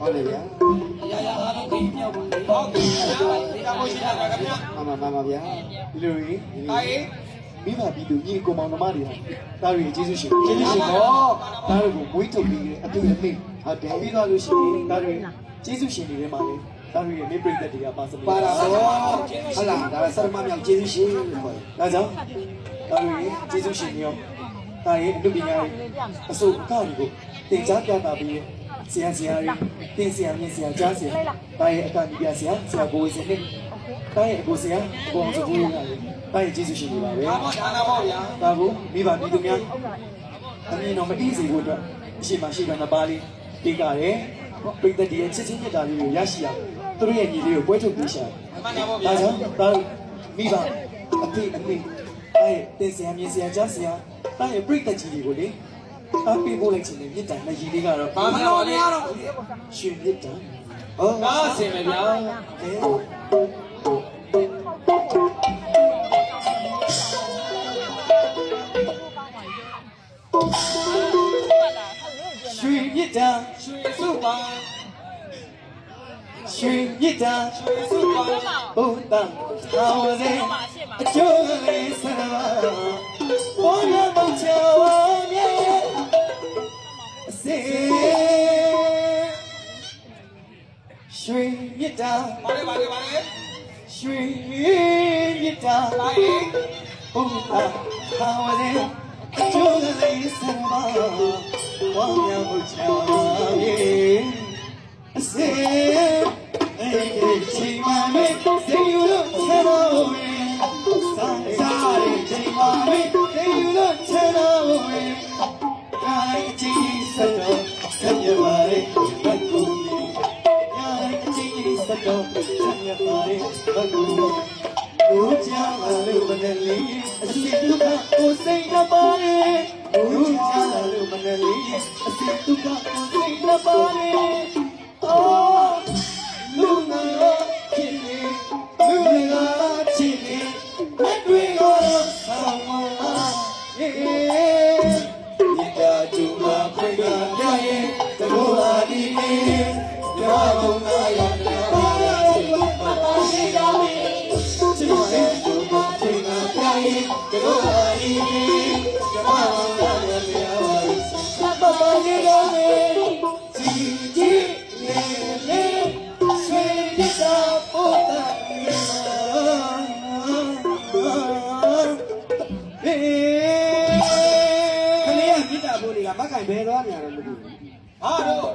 ဟုတ်တယ်ဗျာရရအားလုံးသိမြောက်ပါလေဟုတ်ကဲ့ဗျာဒီကမရှိတာကဗျာမှန်ပါမှန်ပါဗျာဒီလိုကြီးတာရေးမိဘပြီးသူညီကိုမောင်နှမတွေဟာတာရီကျေးဇူးရှင်ကျေးဇူးရှင်တော့တာရီကိုမွေးထုတ်ပြီးတဲ့အတူအမိဟုတ်တယ်ပြီးတော့လို့ရှိရင်တာရီကျေးဇူးရှင်တွေထဲမှာလေတာရီရဲ့မိပရိသတ်တွေကပါစမီပါတာပေါ့ဟုတ်လားဒါဆရမမြောက်ကျေးဇူးရှင်လို့ခေါ်တယ်ဒါကြောင့်တာရီကျေးဇူးရှင်တွေရောတာရီအမှုပညာတွေအစိုးအကတွေကိုတင်ကြားပြတာပြီး ဆရာဆရာတွေတင်ဆရာမြင့်ဆရာကြားဆရာတာရီအကပညာဆရာဆရာဘိုးဝေစင်းနဲ့တာရီအကိုဆရာအပေါ်စကူးရတယ်တာရီကျေးဇူးရှင်တွေပါပဲဒါပေါ့ဒါနာပေါ့ဗျာဒါကိုမိဘပြည်သူများအမြင်တော်မအေးစေဖို့အတွက်အရှိမရှိတဲ့နှစ်ပါးလေးတိတ်ကြတယ်ပိတ်သက်တည်းရဲ့ချစ်ချင်းမြတ်တာလေးကိုရရှိအောင်သူတို့ရဲ့ညီလေးကိုပွဲထုတ်ပေးရှာမှန်တယ်ပေါ့ဗျာဒါကြောင့်ဒါမိဘအဖေအမေအဲတင်ဆရာမြင်ဆရာကြားဆရာတာရဲ့ပိတ်သက်ကြီးတွေကိုလေ အားပေးဖို့လိုက်ချင်တဲ့မြတ်တာနဲ့ရည်လေးကတော့ဘာမှမရတော့ရှင်မြတ်တာဟုတ်ဒါအစင်ပဲဗျာကဲရွှေမြတ်တာရွှေစုပါရွှေမြတ်တာရွှေစုပါဘုဒ္ဓသာဝရေအကျိုးလေးဆရာဘောရမချဝမြေအ စေရွှေမြတ်တာပါလေပါလေပါလေရွှေမြတ်တာတာရေးဘုဒ္ဓသာဝရေအကျိုးလေးဆရာဘောရမချဝမြေအစေအေးချိန်မှမေစေယူလို့ဆရာ Tuka ang sila balik ဘယ်တော့နေရာတော့မသိဘူးဟာတော့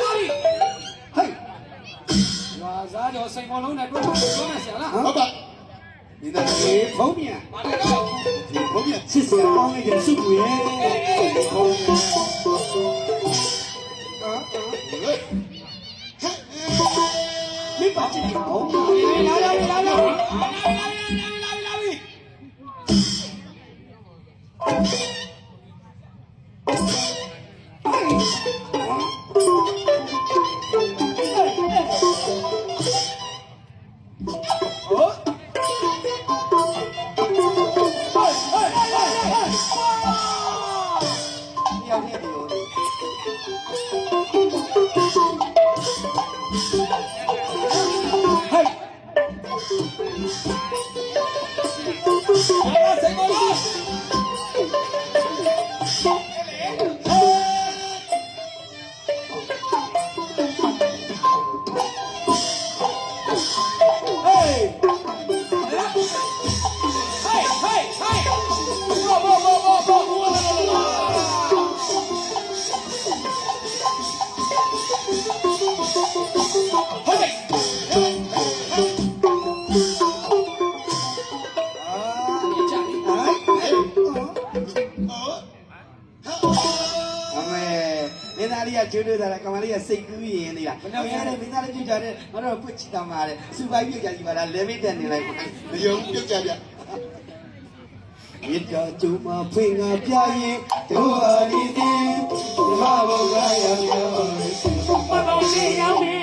တာရီဟေးဝါစားတော့စိန်မလုံးနဲ့တွေ့တော့ပြောမယ်ဆရာလားဟုတ်ပါဒီနေ့ဘုံမြန်ပါတော့ဒီဘုံမြန်ချစ်စရာကောင်းတဲ့စုကူရဲ့ဘုံမြန်အာဟဲ့မိပါချစ်ကောင်းလာလာလာလာလာလာလာ လေးကကျိုးလို့တာကမလေးကစိတ်ကူးရင်နေတာမင်းရတယ်မင်းသားလေးပြုတ်ကြတယ်မတော်ပွတ်ချစ်တော်မှာလေစူပိုင်ပြုတ်ကြကြီးပါလားလေမစ်တက်နေလိုက်မယုံပြုတ်ကြပြမြစ်တာကျုံမှာဖွင့်ငါပြရင်တို့ဟာဒီသည်ဓမ္မဘုရားရပြောမတော်လေးရောက်ပြီ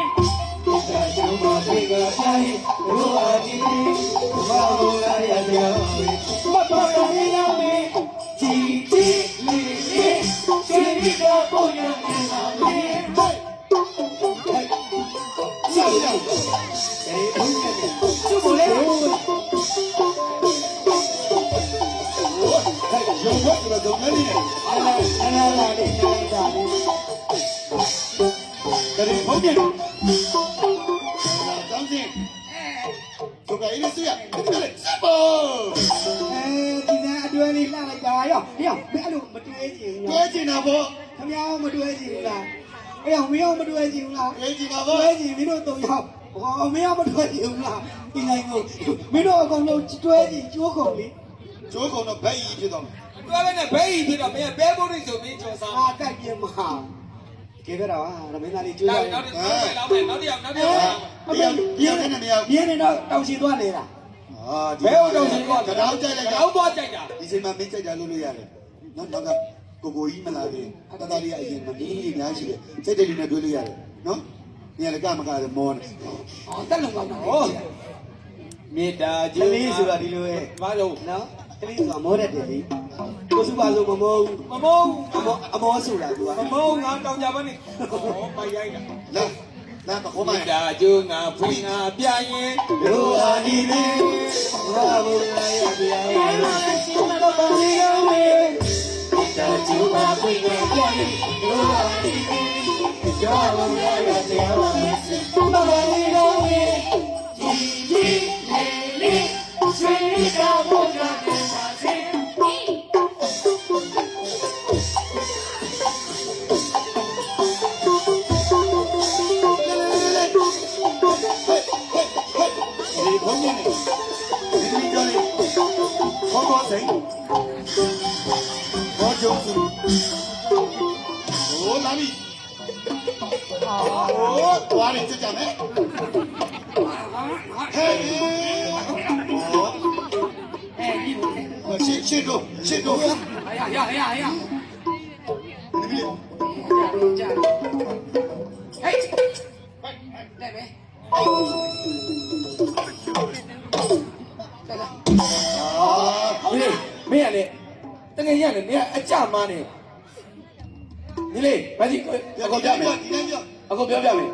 မြစ်တာကျုံမှာဖွင့်ငါပြရင်တို့ဟာဒီသည်ဓမ္မဘုရားရပြောမတော်လေးရောက်ပြီကြည်ကြည်လေးလေးရှင်ဒီကဘုရားမြတ် 지리가 고향이 아니 Chúng ta đi suya, chúng ta đi sabo. Eh, kita dua ni lah lagi ayah, ayah, ayah. အဲဒီကအတွဲလေးလှလိုက်တာရောဟေ့မင်းအဲ့လိုမတွဲချင်ဘူးတွဲချင်တာပေါ့ခမရောမတွဲချင်ဘူးလားဟေ့မင်းရောမတွဲချင်ဘူးလားတွဲချင်တာတွဲပေါ့ချင်မင်းတို့တော့ရောက်ဟောမင်းရောမတွဲချင်ဘူးလားဒီနိုင်ကိုမင်းတို့အကုန်လုံးတွဲချင်ကျိုးကုန်လေကျိုးကုန်တော့ဘက်ကြီးဖြစ်တော့မယ်တွဲပဲနဲ့ဘဲကြီးဖြစ်တော့မင်းပဲဖို့ရိတ်ဆိုမင်းကျော်စားအာကြိုက်ပြမဟာကဲကြတော့ဟာမင်းသားလေးကျိုးနောရက်တယ်နောက်တစ်နောက်တစ်နောက်တစ်ယောက်နောက်တစ်ယောက်တရားတရားနဲ့မရဘူးပြင်းနေတော့တောင်ချီသွားလေလားအာဒီဘဲဟုတ်တော့ရှင်ကကတော့ကြိုက်လိုက်တာတော့သွားကြိုက်တာဒီချိန်မှာမင်းကြိုက်တာလို့လို့ရတယ်နော်နောက်က ကိုကိုကြီးမလာသေးတတလေးအရင်မဒီလေးများရှိတယ်စိတ်တယ်လေးနဲ့တွေ့လို့ရတယ်နော်နေရာကမကားမောနေဟောတက်လုံကောင်းတာဟောမေတ္တာကလေးဆိုတာဒီလိုရဲ့ဘာလို့နော်ကလေးဆိုတာမောတတ်တယ်လေကိုစုပါဆိုမမောဘူးမမုံအမောအမောဆိုတာသူကမမုံငါတောင်ကြပါနဲ့ဟောပိုက်ရိုက်တာလာလာတော့ခေါ်မမေရတ္တာကျိုးငါဖွင့်ငါပြရင်လိုဟာဒီလေးဘာဘုရားရဲ့တရားရဲ့တော့ပါလိကောင်းလေ တာချူပါပွင့်ရဲ့ပြည့်လိုဟာဒီလေးကြောက်ဘုရားရဲ့တရားရဲ့ဘာပါလိကောင်းလေဒီဒီလေးလေးဆွေးကြဖို့ကြတဲ့ပါစေဒီဘုံနေဒီဒီကြောလေးခေါ်ခေါ်စိန် โอ้ตัวนี่จิตจังเนี่ยเฮ้ยเฮ้ยนี่ชิชิโดชิโดเฮ้ยเฮ้ยเฮ้ยเฮ้ยเฮ้ยได้ไหมได้ละอ๋อเฮ้ยไม่อ่ะเนี่ยတကယ်ရတယ်နေအကြမ်းမနေဒီလေမကြီးကိုကိုပြပြဒီတိုင်းပြ ကောပြောပြမယ်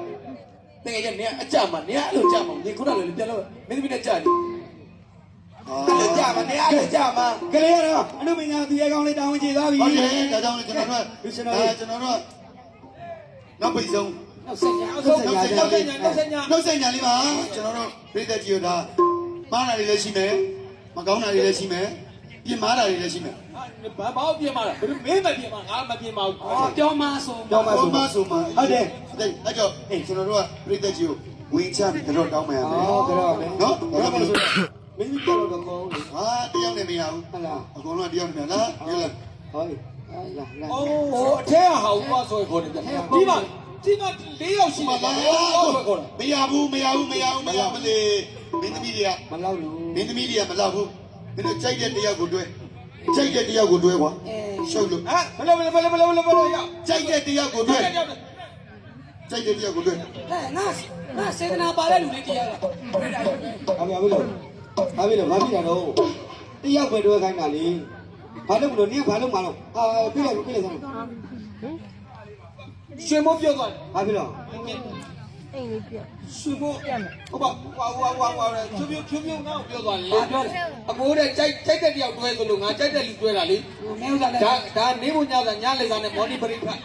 တကယ်ရနေအကြမားနေအဲ့လိုကြမားနေခုနကလေပြန်လို့မင်းသမီးနဲ့ကြတယ်အာအဲ့လိုကြမားနေအဲ့လိုကြမားကလေးရတော့အနုပညာသူရဲကောင်းလေးတောင်းဝင်ကြသွားပြီဟုတ်တယ်ဒါကြောင့်ကျွန်တော်တို့အဲကျွန်တော်တို့နောက်ပိတ်ဆုံးနောက်ဆက်ညာနောက်ဆုံးနောက်ဆုံးနောက်ဆုံးနောက်ဆုံးနှုတ်ဆက်ညာလေးပါကျွန်တော်တို့ပြည်သက်ကြီးတို့ဒါမားတာတွေလည်းရှိမယ်မကောင်းတာတွေလည်းရှိမယ်ပြင်မားတာတွေလည်းရှိမယ် ဘာဘာပြင်ပါလားဘယ်လိုမင်းမပြင်ပါငါမပြင်ပါဘူးပြောမဆုံးပြောမဆုံးမဆုံးမဟုတ်တယ်အဲ့ကြောင့်ဟေးကျွန်တော်တို့ကပြိတ္တကြီးကိုဝင်ချပြီးတော့တောင်းပန်ရမယ်ဟုတ်ကြောက်မယ်နော်ဘာလို့ဆိုမင်းတို့တော့ကောင်းလို့ဟာတယောက်နဲ့မရဘူးဟုတ်လားအကုန်လုံးတယောက်နဲ့လားဟုတ်လားဟုတ်လားအိုးအထက်ဟာဟောဆိုခေါ်တယ်ဒီမှာဒီမှာ၄ယောက်ရှိတယ်မရဘူးမရဘူးမရဘူးမရဘူးလေမင်းသမီးတွေကမလောက်ဘူးမင်းသမီးတွေကမလောက်ဘူးမင်းတို့ကြိုက်တဲ့တယောက်ကိုတွေ့ ကြိုက်တဲ့တယောက်ကိုတွဲကွာရှုပ်လို့ဟမ်ဘယ်လိုဘယ်လိုဘယ်လိုဘယ်လိုဘယ်လိုရောက်ကြိုက်တဲ့တယောက်ကိုတွဲကြိုက်တဲ့တယောက်ကိုတွဲဟဲ့ငါငါစေတနာပါတဲ့လူလေးတရားလားဟာပြီဟာပြီလို့ဟာပြီလို့ဘာဖြစ်တာတော့တယောက်ပဲတွဲခိုင်းတာလေဘာလို့မလို့နင်ကဘာလို့မလို့အာပြည့်လိုက်ပြည့်လိုက်စမ်းရွှေမိုးပြောသွားတယ်ဘာ ဖြစ်လို့ရွှေမိုးဟုတ်ပါဟွာဟွာဟွာဟွာဖြိုးဖြိုးဖြိုးဖြိုးငါ့ကိုပြောသွားတယ်အကိုတဲ့ကြိုက်ကြိုက်တဲ့တယောက်တွဲဆိုလို့ငါကြိုက်တဲ့လူတွဲတာလေမင်းဥစားလဲဒါဒါနေဖို့ညစာညလေစာနဲ့မော်ဒီပရိခတ်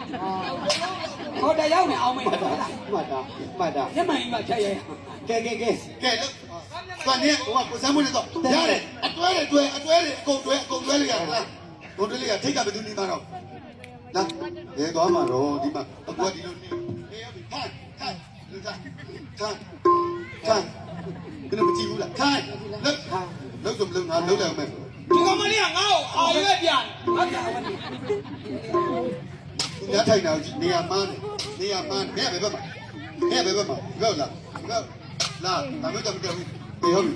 ဟောတရားရောက်နေအောင်မေးမှတ်တာမှတ်တာမှတ်တာညမှန်ကြီးမှဖြတ်ရရကဲကဲကဲကဲလို့ကွာနေဟိုကကိုစမ်းမွေးနေတော့ရတယ်အတွဲတွေတွဲအတွဲတွေအကုန်တွဲအကုန်တွဲလိုက်ရလားကုန်တွဲလိုက်ရထိတ်ကဘယ်သူနေမှာတော့လာဘယ်သွားမှာတော့ဒီမှာအကွက်ဒီလိုနေနေရပြီထိုင် ထိုင်လူထိုင်ထိုင်ထိုင်ဘယ်လိုမကြည့်ဘူးလားထိုင်လက်လောက်ဆိုမလုံးငါလုံးလိုက်အောင်မယ်ဒီကောင်မလေးကငါ့ကိုအာရွက်ပြန်ငါကြောက်နေညထိုင်တာနေရာမှန်းနေရာမှန်းနေရာဘယ်ဘက်မှာနေရာဘယ်ဘက်မှာလောက်လားလောက်လာဒါမျိုးတော့မတော်ဘူးအေးဟုတ်ပြီ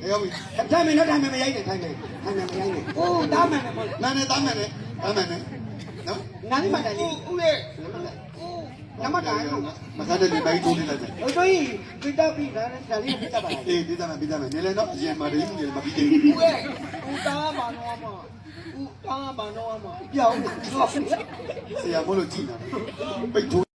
အေးဟုတ်ပြီထိုင်မယ်နော်ထိုင်မယ်မရိုက်နဲ့ထိုင်မယ်ထိုင်မယ်မရိုက်နဲ့အိုးတားမယ်မဟုတ်နာနေသားမယ်နဲ့သားမယ်နဲ့နော်နားလေးမှတ်တယ်လေဦးဦးရဲ့ နမတာနော်မခါတဲ့ဒီဘိုင်းထိုးနေလိုက်တယ်ဟိုတို့ကြီးပြတာပြီးဒါနဲ့ဒါလေးပြတာပါလားအေးဒီသားမယ်ဒီသားမယ်နေလဲတော့အရင်မှာတည်းနေမပြီးသေးဘူးဦးရဲ့ဦးသားပါတော့မှာဦးသားပါတော့မှာပြောင်းတော့ဆရာမို့လို့ကြည့်တာပိတ်ထိုး